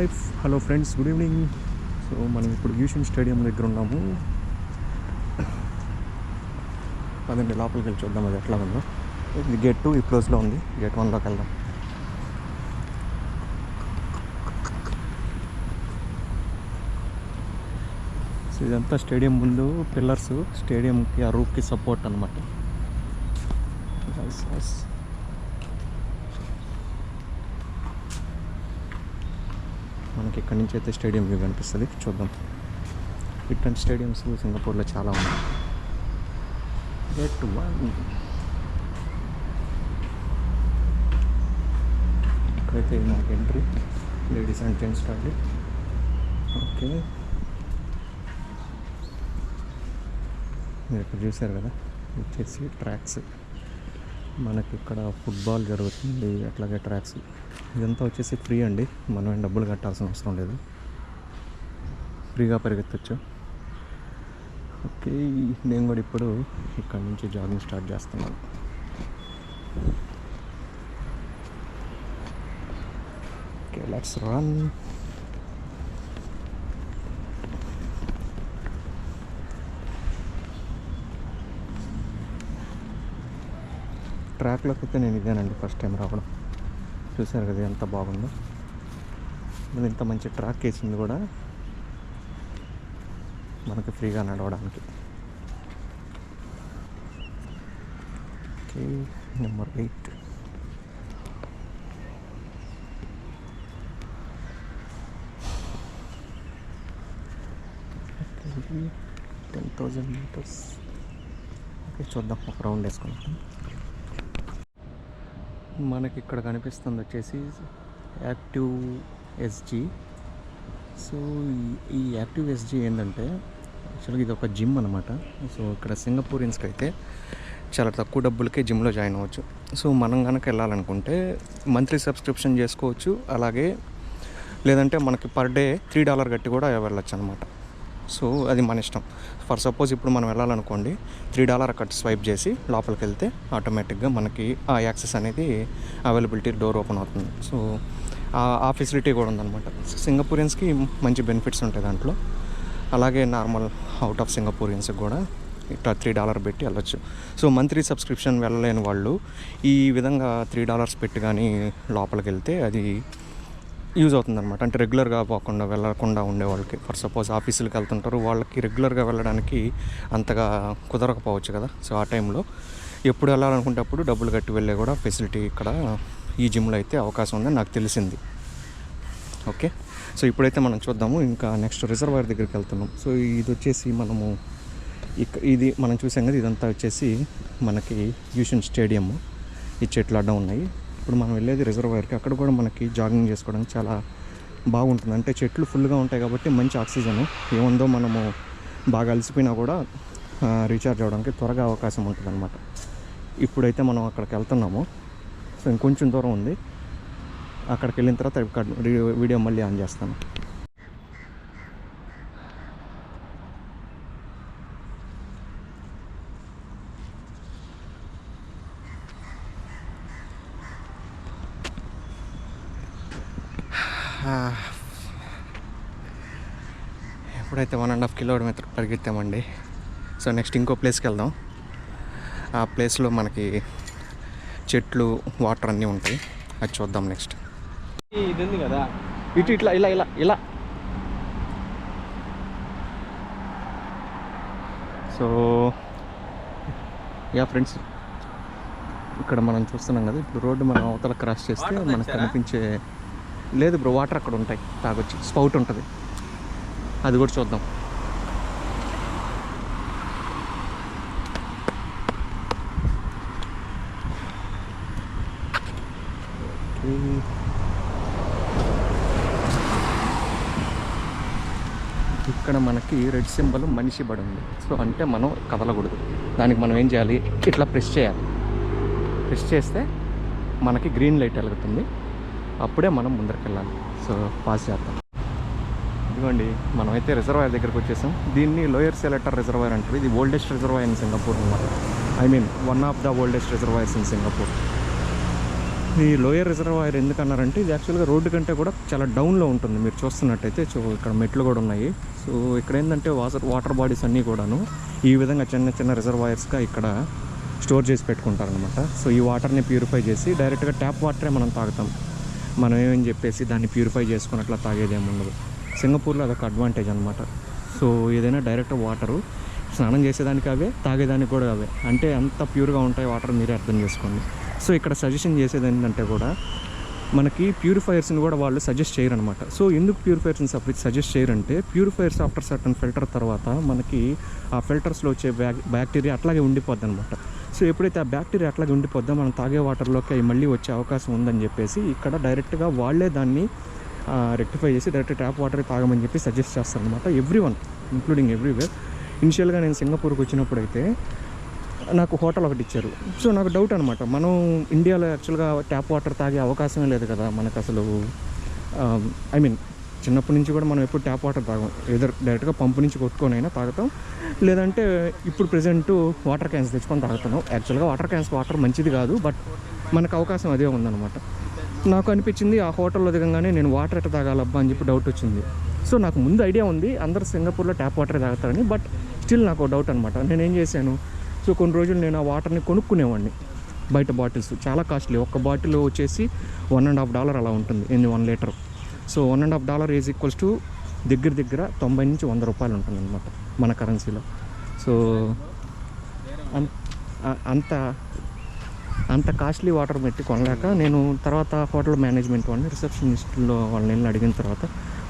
Hi hello friends good evening. So మనం ఇప్పుడు యూషన్ stadium దగ్గర ఉన్నాము. అదండి లోపలికి వెళ్ళి చూద్దాం అది ఎట్లా ఉందో. ఇది గేట్ టూ ఈ క్లోజ్లో ఉంది. గేట్ వన్లోకి వెళ్దాం. సో ఇదంతా స్టేడియం ముందు పిల్లర్స్ స్టేడియంకి ఆ రూఫ్కి సపోర్ట్ అనమాట మనకి ఇక్కడి నుంచి అయితే స్టేడియం వ్యూ కనిపిస్తుంది. చూద్దాం. ఇట్లాంటి స్టేడియంస్ సింగపూర్లో చాలా ఉన్నాయి. గెట్ వన్ ఇక్కడైతే మనకి entry ladies and gents toilet okay మీరు ఇక్కడ చూసారు కదా? వచ్చేసి ట్రాక్స్ మనకి ఇక్కడ ఫుట్బాల్ జరుగుతుంది అట్లాగే ట్రాక్స్. ఇదంతా వచ్చేసి ఫ్రీ అండి. మనం డబ్బులు కట్టాల్సిన అవసరం లేదు. ఫ్రీగా పరిగెత్తచ్చు. ఓకే నేను కూడా ఇప్పుడు ఇక్కడ నుంచి జాగింగ్ స్టార్ట్ చేస్తున్నాను. ఓకే లెట్స్ రన్ ట్రాక్లోకి అయితే నేను ఇదేనండి ఫస్ట్ టైం రావడం. చూశారు కదా ఎంత బాగుందో. మళ్ళీ ఇంత మంచి ట్రాక్ వేసింది కూడా మనకు ఫ్రీగా నడవడానికి. Okay number eight ten thousand metres okay చూద్దాం ఒక రౌండ్ వేసుకుంటాం మనకి ఇక్కడ కనిపిస్తుంది వచ్చేసి యాక్టివ్ ఎస్జీ. సో ఈ- యాక్టివ్ ఎస్జీ ఏంటంటే యాక్చువల్గా ఇది ఒక జిమ్ అనమాట. సో ఇక్కడ సింగపూరియన్స్కి అయితే చాలా తక్కువ డబ్బులకే జిమ్లో జాయిన్ అవ్వచ్చు. సో మనం కనుక వెళ్ళాలనుకుంటే మంత్లీ సబ్స్క్రిప్షన్ చేసుకోవచ్చు. అలాగే లేదంటే మనకి పర్ డే త్రీ డాలర్ కట్టి కూడా వెళ్ళచ్చు అనమాట సో అది మన ఇష్టం. ఫర్ సపోజ్ ఇప్పుడు మనం వెళ్ళాలనుకోండి త్రీ డాలర్ అక్కడ స్వైప్ చేసి లోపలికి వెళ్తే ఆటోమేటిక్గా మనకి ఆ యాక్సెస్ అనేది అవైలబిలిటీ డోర్ ఓపెన్ అవుతుంది. సో ఆ- ఫెసిలిటీ కూడా ఉందన్నమాట. సింగపూరియన్స్కి మంచి బెనిఫిట్స్ ఉంటాయి దాంట్లో. అలాగే నార్మల్ అవుట్ ఆఫ్ సింగపూరియన్స్కి కూడా ఇట్లా త్రీ డాలర్ పెట్టి వెళ్ళొచ్చు. సో మంత్లీ సబ్స్క్రిప్షన్ వెళ్ళలేని వాళ్ళు ఈ విధంగా త్రీ డాలర్స్ పెట్టి కానీ లోపలికి వెళ్తే అది యూజ్ అవుతుందన్నమాట. అంటే రెగ్యులర్గా పోకుండా వెళ్ళకుండా ఉండే వాళ్ళకి. ఫర్ సపోజ్ ఆఫీసులకు వెళ్తుంటారు వాళ్ళకి రెగ్యులర్గా వెళ్ళడానికి అంతగా కుదరకపోవచ్చు కదా. సో ఆ టైంలో ఎప్పుడు వెళ్ళాలనుకుంటే అప్పుడు డబ్బులు కట్టి వెళ్ళే కూడా ఫెసిలిటీ ఇక్కడ ఈ జిమ్లో అయితే అవకాశం ఉందని నాకు తెలిసింది. ఓకే? సో ఇప్పుడైతే మనం చూద్దాము. ఇంకా నెక్స్ట్ రిజర్వాయర్ దగ్గరికి వెళ్తున్నాం. సో ఇది వచ్చేసి మనము ఇక ఇది మనం చూసాం కదా ఇదంతా వచ్చేసి మనకి యూషన్ స్టేడియం ఈ చెట్లు అడ్డం ఉన్నాయి. ఇప్పుడు మనం వెళ్ళేది రిజర్వాయర్కి అక్కడ కూడా మనకి జాగింగ్ చేసుకోవడానికి చాలా బాగుంటుంది. అంటే చెట్లు ఫుల్గా ఉంటాయి కాబట్టి మంచి ఆక్సిజన్. ఏముందో మనము బాగా అలసిపోయినా కూడా రీఛార్జ్ అవ్వడానికి త్వరగా అవకాశం ఉంటుంది అనమాట ఇప్పుడైతే మనం అక్కడికి వెళ్తున్నాము. సో ఇంకొంచెం దూరం ఉంది. అక్కడికి వెళ్ళిన తర్వాత వీడియో మళ్ళీ ఆన్ చేస్తాను ఎప్పుడైతే వన్ అండ్ హాఫ్ కిలోమీటర్ పరిగెత్తామండి. సో నెక్స్ట్ ఇంకో ప్లేస్కి వెళ్దాం. ఆ ప్లేస్లో మనకి చెట్లు వాటర్ అన్నీ ఉంటాయి. అది చూద్దాం నెక్స్ట్. ఇది ఉంది కదా. ఇటు ఇట్లా ఇలా ఇలా ఇలా. సో యా ఫ్రెండ్స్ ఇక్కడ మనం చూస్తున్నాం కదా ఇప్పుడు రోడ్డు మనం అవతల క్రాస్ చేస్తే మనకు? కనిపించే లేదు బ్రో వాటర్ అక్కడ ఉంటాయి తాగొచ్చి స్పౌట్ ఉంటుంది. అది కూడా చూద్దాం ఓకే. ఇక్కడ మనకి రెడ్ సింబల్ మనిషి బడి ఉంది. సో అంటే మనం కదలకూడదు. దానికి మనం ఏం చేయాలి? ఇట్లా ప్రెస్ చేయాలి. ప్రెస్ చేస్తే మనకి గ్రీన్ లైట్ వెలుగుతుంది. అప్పుడే మనం ముందరికెళ్ళాలి. సో పాస్ చేద్దాం. ఇదిగోండి మనమైతే రిజర్వాయర్ దగ్గరకు వచ్చేసాం. దీన్ని లోయర్ సెలెక్టర్ రిజర్వాయర్ అంటారు. ఇది ఓల్డెస్ట్ రిజర్వాయర్ ఇన్ సింగపూర్ అనమాట I mean one of the oldest reservoirs in Singapore ఈ లోయర్ రిజర్వాయర్ ఎందుకన్నారంటే ఇది యాక్చువల్గా రోడ్డు కంటే కూడా చాలా డౌన్లో ఉంటుంది. మీరు చూస్తున్నట్టయితే సో ఇక్కడ మెట్లు కూడా ఉన్నాయి. సో ఇక్కడ ఏంటంటే వాటర్ వాటర్ బాడీస్ అన్నీ కూడాను ఈ విధంగా చిన్న చిన్న రిజర్వాయర్స్గా ఇక్కడ స్టోర్ చేసి పెట్టుకుంటారనమాట సో ఈ వాటర్ని ప్యూరిఫై చేసి డైరెక్ట్గా ట్యాప్ వాటరే మనం తాగుతాం. మనం ఏమని చెప్పేసి దాన్ని ప్యూరిఫై చేసుకుని అట్లా తాగేది ఏముండదు సింగపూర్లో అదొక అడ్వాంటేజ్ అనమాట సో ఏదైనా డైరెక్ట్ వాటరు స్నానం చేసేదానికి అవే తాగేదానికి కూడా అవే. అంటే అంత ప్యూర్గా ఉంటాయి వాటర్ మీరే అర్థం చేసుకోండి. సో ఇక్కడ సజెషన్ చేసేది ఏంటంటే కూడా మనకి ప్యూరిఫైయర్స్ని కూడా వాళ్ళు సజెస్ట్ చేయరనమాట సో ఎందుకు ప్యూరిఫైయర్స్ని సపరేట్ సజెస్ట్ చేయరంటే ప్యూరిఫైయర్స్ ఆఫ్టర్ సర్టన్ ఫిల్టర్ తర్వాత మనకి ఆ ఫిల్టర్స్లో వచ్చే బ్యాక్ బ్యాక్టీరియా అట్లాగే ఉండిపోద్ది అనమాట సో ఎప్పుడైతే ఆ బ్యాక్టీరియా అట్లాగే ఉండిపోద్దో మనం తాగే వాటర్లోకి అవి మళ్ళీ వచ్చే అవకాశం ఉందని చెప్పేసి ఇక్కడ డైరెక్ట్గా వాళ్ళే దాన్ని రెక్టిఫై చేసి డైరెక్ట్ ట్యాప్ వాటర్ తాగమని చెప్పి సజెస్ట్ చేస్తారనమాట ఎవ్రీ వన్ ఇంక్లూడింగ్ ఎవ్రీవేర్ ఇనిషియల్గా నేను సింగపూర్కి వచ్చినప్పుడైతే నాకు హోటల్ ఒకటి ఇచ్చారు. సో నాకు డౌట్ అనమాట మనం ఇండియాలో యాక్చువల్గా ట్యాప్ వాటర్ తాగే అవకాశమే లేదు కదా మనకు అసలు ఐ మీన్ చిన్నప్పటి నుంచి కూడా మనం ఎప్పుడు ట్యాప్ వాటర్ తాగం. ఎదురు డైరెక్ట్గా పంపు నుంచి కొట్టుకొని అయినా తాగుతాం. లేదంటే ఇప్పుడు ప్రజెంట్ వాటర్ క్యాన్స్ తెచ్చుకొని తాగుతున్నాం. యాక్చువల్గా వాటర్ క్యాన్స్ వాటర్ మంచిది కాదు బట్ మనకు అవకాశం అదే ఉందన్నమాట. నాకు అనిపించింది ఆ హోటల్లో దిగంగానే నేను వాటర్ ఎట్ట తాగాలబ్బా అని చెప్పి డౌట్ వచ్చింది. సో నాకు ముందు ఐడియా ఉంది. అందరు సింగపూర్లో ట్యాప్ వాటర్ తాగుతారని బట్ స్టిల్ నాకు డౌట్ అనమాట నేను ఏం చేశాను? సో కొన్ని రోజులు నేను ఆ వాటర్ని కొనుక్కునేవాడిని. బయట బాటిల్స్. చాలా కాస్ట్లీ. ఒక్క బాటిల్ వచ్చేసి వన్ అండ్ హాఫ్ డాలర్ అలా ఉంటుంది. ఎన్ని one litre. So one and half dollar is equals to దగ్గర దగ్గర తొంభై నుంచి వంద రూపాయలు ఉంటుంది అనమాట మన కరెన్సీలో. సో అంత అంత కాస్ట్లీ వాటర్ పెట్టి కొనలేక నేను తర్వాత హోటల్ మేనేజ్మెంట్ వాళ్ళని రిసెప్షనిస్ట్లో వాళ్ళని వెళ్ళి అడిగిన తర్వాత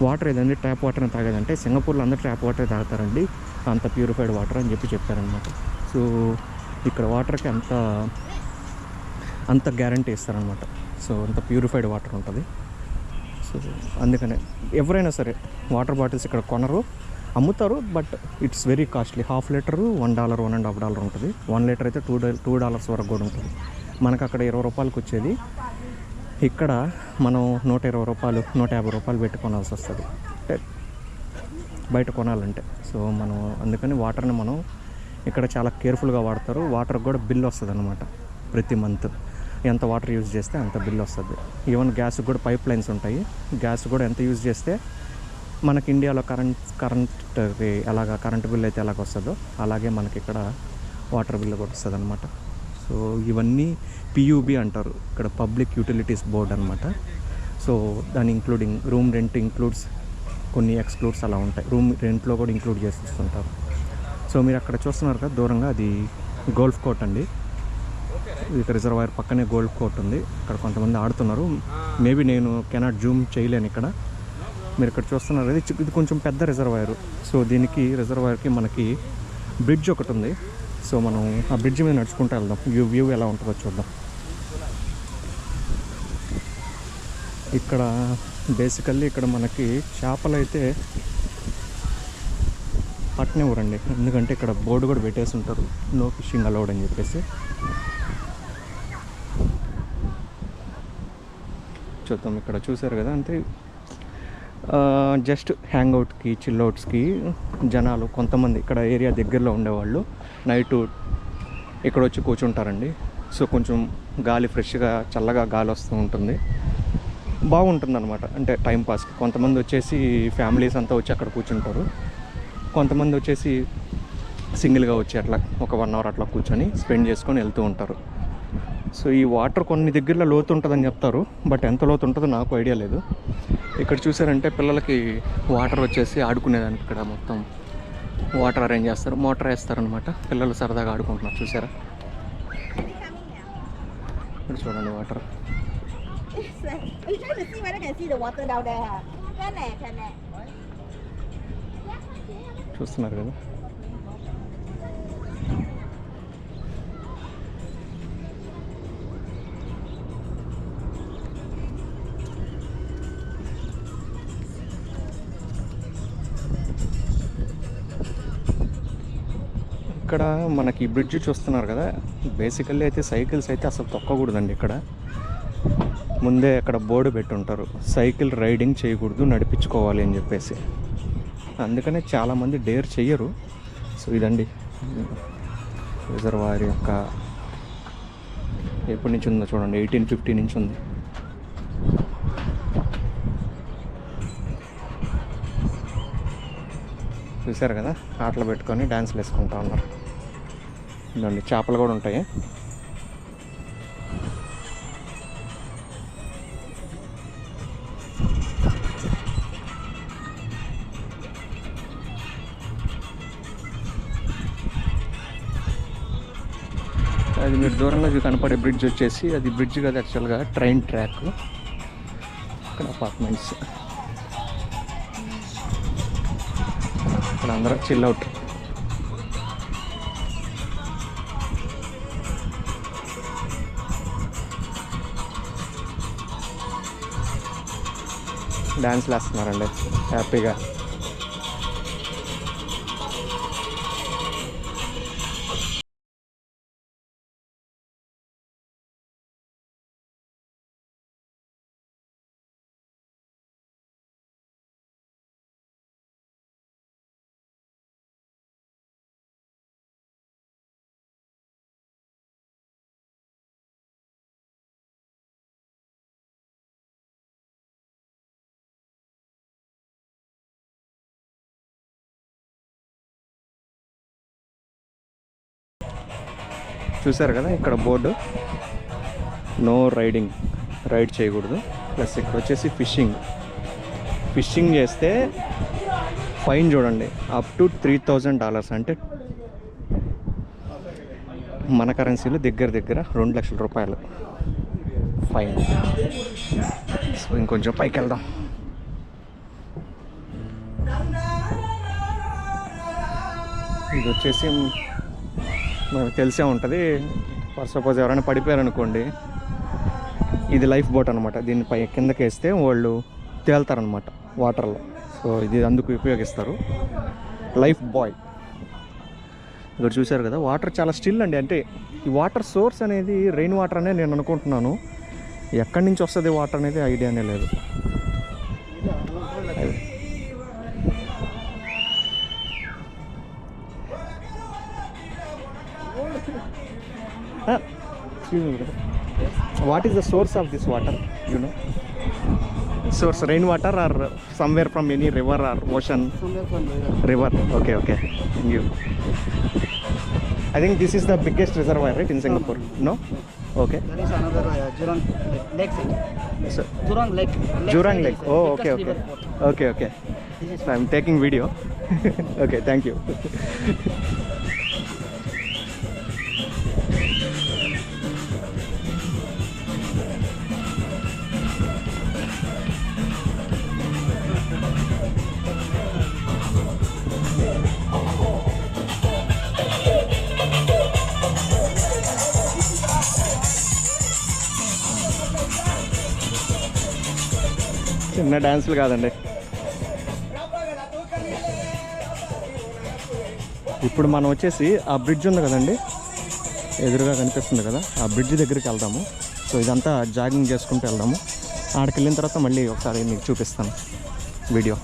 వాటర్ ఏదండి? ట్యాప్ వాటర్ని తాగేదంటే సింగపూర్లో అందరూ ట్యాప్ వాటర్ తాగుతారండి. అంత ప్యూరిఫైడ్ వాటర్ అని చెప్పి చెప్పారనమాట సో ఇక్కడ వాటర్కి అంత అంత గ్యారంటీ ఇస్తారనమాట సో అంత ప్యూరిఫైడ్ వాటర్ ఉంటుంది. సో అందుకనే ఎవరైనా సరే వాటర్ బాటిల్స్ ఇక్కడ కొనరు అమ్ముతారు but it's very costly. Half litre one dollar one and half dollar ఉంటుంది. వన్ లీటర్ అయితే టూ టూ డాలర్స్ వరకు కూడా ఉంటుంది. మనకు అక్కడ ఇరవై రూపాయలకు వచ్చేది. ఇక్కడ మనం నూట ఇరవై రూపాయలు నూట యాభై రూపాయలు పెట్టుకోవాల్సి వస్తుంది. అంటే బయట కొనాలంటే. సో మనం అందుకని వాటర్ని మనం ఇక్కడ చాలా కేర్ఫుల్గా వాడతారు. వాటర్కి కూడా బిల్ వస్తుంది అనమాట ప్రతి మంత్. ఎంత వాటర్ యూజ్ చేస్తే అంత బిల్ వస్తుంది. ఈవెన్ గ్యాస్ కూడా పైప్ లైన్స్ ఉంటాయి. గ్యాస్ కూడా ఎంత యూజ్ చేస్తే మనకి ఇండియాలో కరెంట్ కరెంట్ ఎలాగ కరెంట్ బిల్ అయితే ఎలాగ వస్తుందో అలాగే మనకి ఇక్కడ వాటర్ బిల్ కూడా వస్తుంది అనమాట సో ఇవన్నీ పియూబి అంటారు. ఇక్కడ పబ్లిక్ యూటిలిటీస్ బోర్డ్ అనమాట సో దాని ఇంక్లూడింగ్ రూమ్ రెంట్ ఇంక్లూడ్స్ కొన్ని ఎక్స్క్లూడ్స్ అలా ఉంటాయి. రూమ్ రెంట్లో కూడా ఇంక్లూడ్ చేసి ఇస్తుంటారు సో మీరు అక్కడ చూస్తున్నారు కదా దూరంగా అది గోల్ఫ్ కోర్ట్ అండి. ఇది రిజర్వాయర్ పక్కనే గోల్ఫ్ కోర్ట్ ఉంది. ఇక్కడ కొంతమంది ఆడుతున్నారు. మేబీ నేను కెనాట్ జూమ్ చేయలేను ఇక్కడ. మీరు ఇక్కడ చూస్తున్నారు ఇది ఇది కొంచెం పెద్ద రిజర్వాయర్. సో దీనికి రిజర్వాయర్కి మనకి బ్రిడ్జ్ ఒకటి ఉంది. సో మనం ఆ బ్రిడ్జ్ మీద నడుచుకుంటూ వెళ్దాం. వ్యూ వ్యూ ఎలా ఉంటుందో చూద్దాం. ఇక్కడ బేసికల్లీ ఇక్కడ మనకి చేపలు అయితే పట్టనివ్వరండి ఎందుకంటే ఇక్కడ బోర్డు కూడా పెట్టేసి ఉంటారు. నో ఫిషింగ్ అలౌడ్ అని చెప్పేసి. చూద్దాం ఇక్కడ చూసారు కదా అంటే జస్ట్ హ్యాంగ్అవుట్కి చిల్అవుట్స్కి జనాలు కొంతమంది ఇక్కడ ఏరియా దగ్గరలో ఉండేవాళ్ళు. నైటు ఇక్కడ వచ్చి కూర్చుంటారండి. సో కొంచెం గాలి ఫ్రెష్గా చల్లగా గాలి వస్తూ ఉంటుంది. బాగుంటుంది అనమాట అంటే టైంపాస్కి కొంతమంది వచ్చేసి ఫ్యామిలీస్ అంతా వచ్చి అక్కడ కూర్చుంటారు. కొంతమంది వచ్చేసి సింగిల్గా వచ్చి అట్లా ఒక వన్ అవర్ అట్లా కూర్చొని స్పెండ్ చేసుకొని వెళ్తూ ఉంటారు. సో ఈ వాటర్ కొన్ని దగ్గరలో లోతు ఉంటుందని చెప్తారు. బట్ ఎంత లోతు ఉంటుందో నాకు ఐడియా లేదు. ఇక్కడ చూసారంటే పిల్లలకి వాటర్ వచ్చేసి ఆడుకునేదానికి ఇక్కడ మొత్తం వాటర్ అరేంజ్ చేస్తారు మోటార్ వేస్తారనమాట పిల్లలు సరదాగా ఆడుకుంటున్నారు చూసారా? ఇక్కడ చూడండి వాటర్. చూస్తున్నారు కదా? ఇక్కడ మనకి బ్రిడ్జ్ చూస్తున్నారు కదా. బేసికల్లీ అయితే సైకిల్స్ అయితే అసలు తొక్కకూడదండి ఇక్కడ. ముందే అక్కడ బోర్డు పెట్టుంటారు. సైకిల్ రైడింగ్ చేయకూడదు నడిపించుకోవాలి అని చెప్పేసి. అందుకనే చాలామంది డేర్ చెయ్యరు. సో ఇదండి. రిజర్వాయర్ యొక్క ఎప్పటి నుంచి ఉందో చూడండి. ఎయిటీన్ ఫిఫ్టీ నుంచి ఉంది. చూసారు కదా? ఆటలు పెట్టుకొని డ్యాన్స్లు వేసుకుంటా ఉన్నారు. ఇదండి చేపలు కూడా ఉంటాయి. అది మీరు దూరంగా కనపడే బ్రిడ్జ్ వచ్చేసి అది బ్రిడ్జ్ కదా యాక్చువల్గా ట్రైన్ ట్రాక్. ఇక్కడ అపార్ట్మెంట్స్. ఇక్కడ అందరూ చిల్ అవుట్. డ్యాన్స్లు వేస్తున్నారండి హ్యాపీగా చూసారు కదా ఇక్కడ బోర్డు? నో రైడింగ్ రైడ్ చేయకూడదు. ప్లస్ ఇక్కడ వచ్చేసి ఫిషింగ్ ఫిషింగ్ చేస్తే ఫైన్ చూడండి. Up to three thousand dollars అంటే మన కరెన్సీలో దగ్గర దగ్గర రెండు లక్షల రూపాయలు. ఫైన్ సో ఇంకొంచెం పైకి వెళ్దాం. ఇది వచ్చేసి మనకు తెలిసే ఉంటుంది. ఫర్ సపోజ్ ఎవరైనా పడిపోయారు అనుకోండి ఇది లైఫ్ బోట్ అనమాట దీనిపై కిందకి వేస్తే వాళ్ళు తేలుతారనమాట వాటర్లో సో ఇది అందుకు ఉపయోగిస్తారు. లైఫ్ బాయ్ ఇక్కడ చూశారు కదా వాటర్ చాలా స్టిల్ అండి. అంటే ఈ వాటర్ సోర్స్ అనేది రెయిన్ వాటర్ అనే నేను అనుకుంటున్నాను. ఎక్కడి నుంచి వస్తుంది వాటర్ అనేది ఐడియానే లేదు. Ah, excuse me, brother. What is the source of this water? You know, source rainwater or somewhere from any river or ocean? Somewhere from there. River. Okay, okay. Thank you. I think this is the biggest reservoir, right, in Singapore? No. Okay. There is another uh, Jurong Lake. Lake So, Jurong Lake. Jurang side Lake. Oh, okay, okay. Okay, okay. So I'm taking video. okay, thank you. చిన్న డ్యాన్సులు కాదండి. ఇప్పుడు మనం వచ్చేసి ఆ bridge ఉంది కదండి? ఎదురుగా కనిపిస్తుంది కదా? ఆ బ్రిడ్జ్ దగ్గరికి వెళ్దాము. సో ఇదంతా జాగింగ్ చేసుకుంటూ వెళ్దాము. ఆడికి వెళ్ళిన తర్వాత మళ్ళీ ఒకసారి మీకు చూపిస్తాను. వీడియో.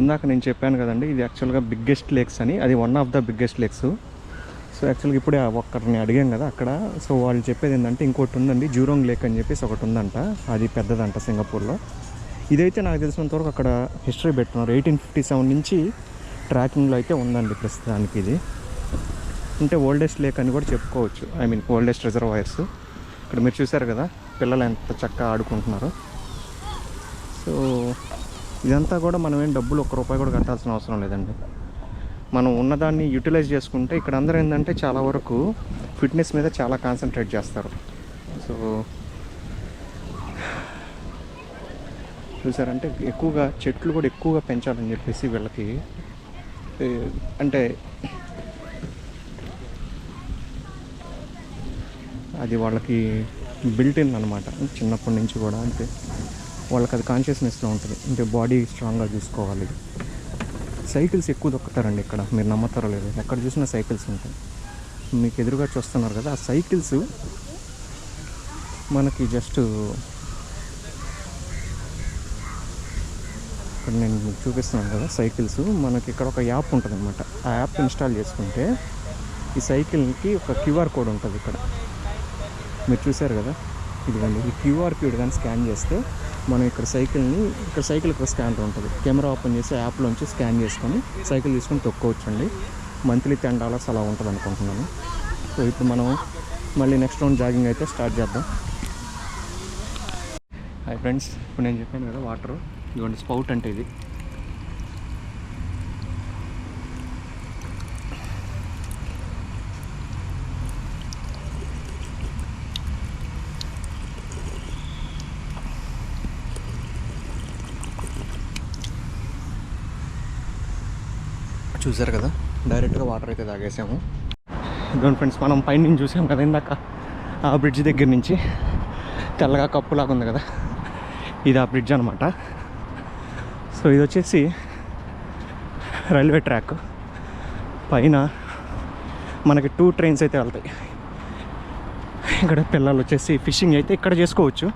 ఇందాక నేను చెప్పాను కదండి ఇది యాక్చువల్గా బిగ్గెస్ట్ లేక్స్ అని అది one of the biggest lakes so యాక్చువల్గా ఇప్పుడే ఒక్కరిని అడిగాం కదా అక్కడ. సో వాళ్ళు చెప్పేది ఏంటంటే ఇంకోటి ఉందండి జూరోంగ్ లేక్ అని చెప్పేసి ఒకటి ఉందంట. అది పెద్దదంట సింగపూర్లో. ఇదైతే నాకు తెలిసినంత వరకు అక్కడ హిస్టరీ పెట్టున్నారు. ఎయిటీన్ ఫిఫ్టీ సెవెన్ నుంచి ట్రాకింగ్లో అయితే ఉందండి ప్రస్తుతానికి ఇది. అంటే ఓల్డెస్ట్ లేక్ అని కూడా చెప్పుకోవచ్చు. ఐ మీన్ ఓల్డెస్ట్ రిజర్వాయర్స్ ఇక్కడ మీరు చూసారు కదా పిల్లలు ఎంత చక్కగా ఆడుకుంటున్నారు. సో ఇదంతా కూడా మనం ఏం డబ్బులు ఒక్క రూపాయి కూడా కట్టాల్సిన అవసరం లేదండి. మనం ఉన్నదాన్ని యూటిలైజ్ చేసుకుంటే ఇక్కడ అందరూ ఏంటంటే చాలా వరకు ఫిట్నెస్ మీద చాలా కాన్సన్ట్రేట్ చేస్తారు. సో చూసారంటే ఎక్కువగా చెట్లు కూడా ఎక్కువగా పెంచాలని చెప్పేసి వీళ్ళకి అంటే అది వాళ్ళకి బిల్ట్ ఇన్ అనమాట చిన్నప్పటి నుంచి కూడా అంటే వాళ్ళకి అది కాన్షియస్నెస్లో ఉంటుంది. అంటే బాడీ స్ట్రాంగ్గా చూసుకోవాలి. సైకిల్స్ ఎక్కువ దొక్కుతారండి ఇక్కడ. మీరు నమ్మతారో లేదు. ఎక్కడ చూసినా సైకిల్స్ ఉంటాయి. మీకు ఎదురుగా చూస్తున్నారు కదా ఆ సైకిల్స్ మనకి జస్ట్ ఇక్కడ నేను మీకు చూపిస్తున్నాను కదా సైకిల్స్ మనకి ఇక్కడ ఒక యాప్ ఉంటుంది అనమాట ఆ యాప్ ఇన్స్టాల్ చేసుకుంటే ఈ సైకిల్కి ఒక క్యూఆర్ కోడ్ ఉంటుంది ఇక్కడ. మీరు చూశారు కదా? ఇదిగోండి. ఈ క్యూఆర్ కోడ్ కానీ స్కాన్ చేస్తే మనం ఇక్కడ సైకిల్ని ఇక్కడ సైకిల్ ఇక్కడ స్కానర్ ఉంటుంది. కెమెరా ఓపెన్ చేసి యాప్లోంచి స్కాన్ చేసుకొని సైకిల్ తీసుకొని తొక్కోవచ్చండి. మంత్లీ టెన్ డాలర్స్ అలా ఉంటుంది అనుకుంటున్నాను. సో ఇప్పుడు మనం మళ్ళీ నెక్స్ట్ రౌండ్ జాగింగ్ అయితే స్టార్ట్ చేద్దాం. హాయ్ ఫ్రెండ్స్ ఇప్పుడు నేను చెప్పాను కదా వాటర్. ఇదిగోండి స్పౌట్ అంటే ఇది. చూసారు కదా? డైరెక్ట్గా వాటర్ అయితే తాగేసాము. ఇదిగోండి ఫ్రెండ్స్ మనం పైన నుంచి చూసాం కదా ఇందాక? ఆ బ్రిడ్జ్ దగ్గర నుంచి. తెల్లగా కప్పులాగా ఉంది కదా? ఇది ఆ బ్రిడ్జ్ అనమాట సో ఇది వచ్చేసి రైల్వే ట్రాక్. పైన మనకి టూ ట్రైన్స్ అయితే వెళ్తాయి. ఇక్కడ పిల్లలు వచ్చేసి ఫిషింగ్ అయితే ఇక్కడ చేసుకోవచ్చు.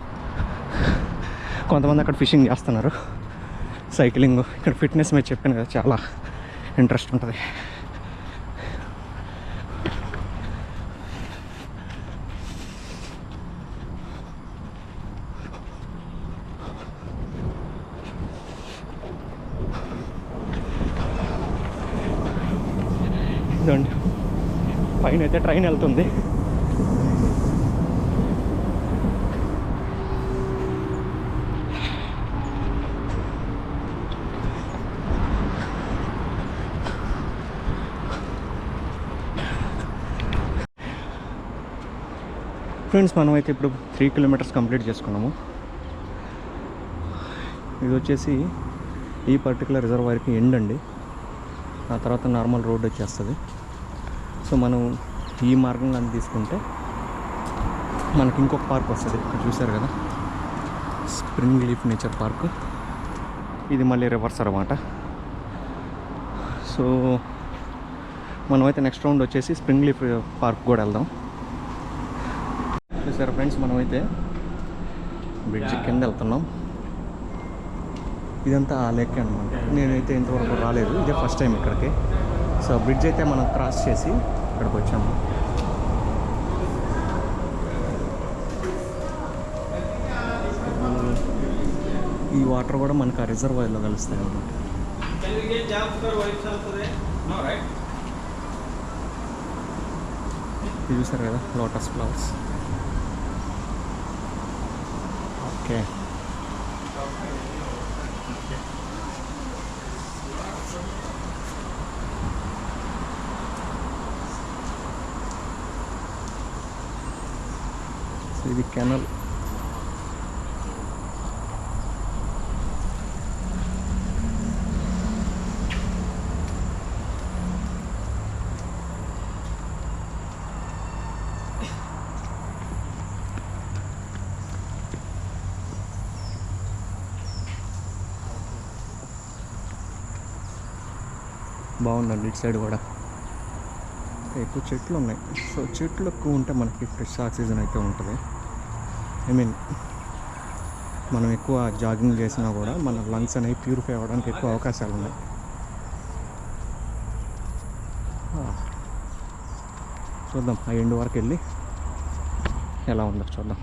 కొంతమంది అక్కడ ఫిషింగ్ చేస్తున్నారు. సైక్లింగ్ ఇక్కడ ఫిట్నెస్ మీద చెప్పాను కదా చాలా. ఇంట్రెస్ట్ ఉంటుంది. ఇదండి పైన అయితే ట్రైన్ వెళ్తుంది. ఫ్రెండ్స్ మనం అయితే ఇప్పుడు త్రీ కిలోమీటర్స్ కంప్లీట్ చేసుకున్నాము. ఇది వచ్చేసి ఈ పర్టికులర్ రిజర్వాయర్కి ఎండ్ అండి. ఆ తర్వాత నార్మల్ రోడ్ వచ్చేస్తుంది. సో మనం ఈ మార్గంగా తీసుకుంటే మనకి ఇంకొక పార్క్ వస్తుంది. ఇక్కడ చూసారు కదా? స్ప్రింగ్ లీఫ్ నేచర్ పార్క్ ఇది మళ్ళీ రివర్స్ అనమాట సో మనమైతే నెక్స్ట్ రౌండ్ వచ్చేసి స్ప్రింగ్ లీఫ్ పార్క్ కూడా వెళ్దాం. చూసారా ఫ్రెండ్స్ మనమైతే? బ్రిడ్జ్ కింద వెళ్తున్నాం ఇదంతా ఆ లెక్క అనమాట నేనైతే ఇంతవరకు రాలేదు. ఇదే ఫస్ట్ టైం ఇక్కడికి. సో బ్రిడ్జ్ అయితే మనం క్రాస్ చేసి ఇక్కడికి వచ్చాము. ఈ వాటర్ కూడా మనకు ఆ రిజర్వాయర్లో కలుస్తాయి? ఇది చూసారు కదా? Lotus flowers. ఓకే సో ఇది కెనల్ బాగుందండి ఇటు సైడ్ కూడా. ఎక్కువ చెట్లు ఉన్నాయి. సో చెట్లు ఎక్కువ ఉంటే మనకి ఫ్రెష్ ఆక్సిజన్ అయితే ఉంటుంది. ఐ మీన్ మనం ఎక్కువ జాగింగ్ చేసినా కూడా మన లంగ్స్ అనేవి ప్యూరిఫై అవ్వడానికి ఎక్కువ అవకాశాలు ఉన్నాయి. చూద్దాం ఆ ఎండ్ వరకు వెళ్ళి ఎలా ఉందో చూద్దాం.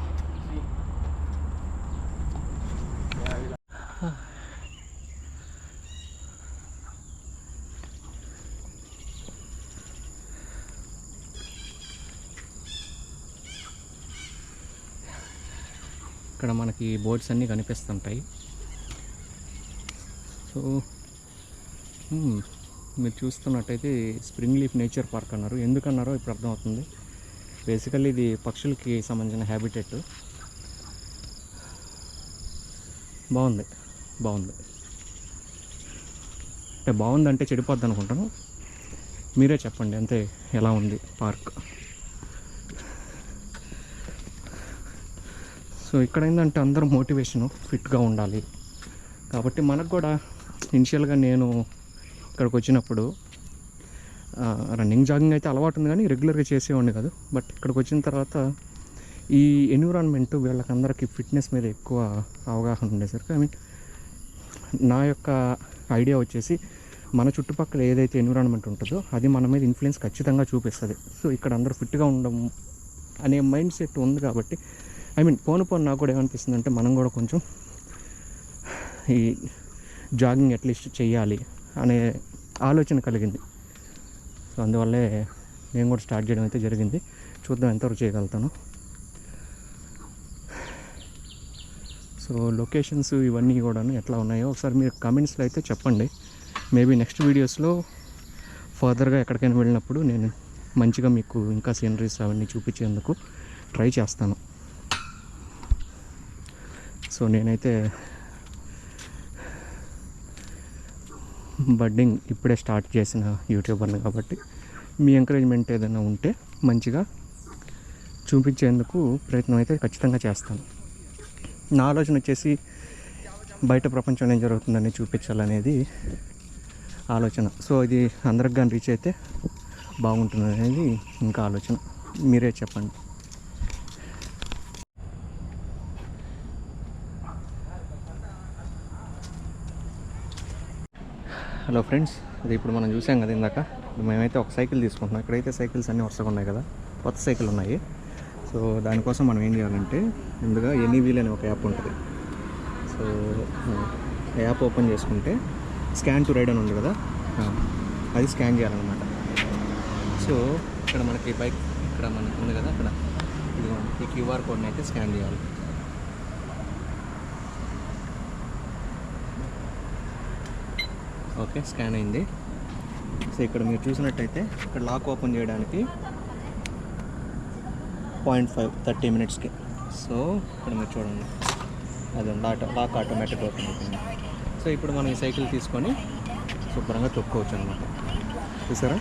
ఇక్కడ మనకి బోర్డ్స్ అన్నీ కనిపిస్తుంటాయి. సో మీరు చూస్తున్నట్టయితే స్ప్రింగ్ లీఫ్ నేచర్ పార్క్ అన్నారు. ఎందుకన్నారో ఇప్పుడు అర్థమవుతుంది. బేసికల్లీ ఇది పక్షులకి సంబంధించిన హ్యాబిటెట్. బాగుంది. బాగుంది. అంటే బాగుందంటే చెడిపోద్ది అనుకుంటాను. మీరే చెప్పండి అంతే ఎలా ఉంది పార్క్? సో ఇక్కడ ఏంటంటే అందరూ మోటివేషను ఫిట్గా ఉండాలి. కాబట్టి మనకు కూడా ఇనిషియల్గా నేను ఇక్కడికి వచ్చినప్పుడు రన్నింగ్ జాగింగ్ అయితే అలవాటు ఉంది కానీ రెగ్యులర్గా చేసేవాడిని కాదు. బట్ ఇక్కడికి వచ్చిన తర్వాత ఈ ఎన్విరాన్మెంట్ వీళ్ళకందరికీ ఫిట్నెస్ మీద ఎక్కువ అవగాహన ఉండేసరికి ఐ మీన్ నా యొక్క ఐడియా వచ్చేసి మన చుట్టుపక్కల ఏదైతే ఎన్విరాన్మెంట్ ఉంటుందో అది మన మీద ఇన్ఫ్లుయెన్స్ ఖచ్చితంగా చూపిస్తుంది. సో ఇక్కడ అందరూ ఫిట్గా ఉండడం అనే మైండ్ సెట్ ఉంది కాబట్టి ఐ మీన్ పోను పోను నాకు కూడా ఏమనిపిస్తుంది అంటే మనం కూడా కొంచెం ఈ జాగింగ్ అట్లీస్ట్ చేయాలి అనే ఆలోచన కలిగింది. సో అందువల్లే నేను కూడా స్టార్ట్ చేయడం అయితే జరిగింది. చూద్దాం ఎంతవరకు చేయగలుగుతాను. సో లొకేషన్స్ ఇవన్నీ కూడా ఎట్లా ఉన్నాయో ఒకసారి మీరు కమెంట్స్లో అయితే చెప్పండి. మేబీ నెక్స్ట్ వీడియోస్లో ఫర్దర్గా ఎక్కడికైనా వెళ్ళినప్పుడు నేను మంచిగా మీకు ఇంకా సీనరీస్ అవన్నీ చూపించేందుకు ట్రై చేస్తాను. సో నేనైతే బడ్డింగ్ ఇప్పుడే స్టార్ట్ చేసిన యూట్యూబర్ని కాబట్టి మీ ఎంకరేజ్మెంట్ ఏదైనా ఉంటే మంచిగా చూపించేందుకు ప్రయత్నం అయితే ఖచ్చితంగా చేస్తాను. నా ఆలోచన వచ్చేసి బయట ప్రపంచంలో ఏం జరుగుతుందని చూపించాలనేది ఆలోచన. సో ఇది అందరికి కానీ రీచ్ అయితే బాగుంటుంది అనేది ఇంకా ఆలోచన. మీరే చెప్పండి. హలో ఫ్రెండ్స్ అది ఇప్పుడు మనం చూసాం కదా ఇందాక. మేమైతే ఒక సైకిల్ తీసుకుంటున్నాం. ఇక్కడైతే సైకిల్స్ అన్నీ వరుసగా ఉన్నాయి కదా. కొత్త సైకిల్ ఉన్నాయి. సో దానికోసం మనం ఏం చేయాలంటే ముందుగా ఎనీ వీల్ అనే ఒక యాప్ ఉంటుంది. సో ఆ యాప్ ఓపెన్ చేసుకుంటే స్కాన్ టు రైడ్ అని ఉంది కదా. అది స్కాన్ చేయాలన్నమాట. సో ఇక్కడ మనకి బైక్ ఇక్కడ మనకు ఉంది కదా అక్కడ. ఇది ఈ క్యూఆర్ కోడ్ని అయితే స్కాన్ చేయాలి. ఓకే స్కాన్ అయింది. సో ఇక్కడ మీరు చూసినట్టయితే ఇక్కడ లాక్ ఓపెన్ చేయడానికి పాయింట్ ఫైవ్ థర్టీ మినిట్స్కి. సో ఇక్కడ మీరు చూడండి. అది లాక్ లాక్ ఆటోమేటిక్ ఓపెన్ అవుతుంది సో ఇప్పుడు మనం ఈ సైకిల్ తీసుకొని శుభ్రంగా తొక్కోవచ్చు అనమాట చూసారా?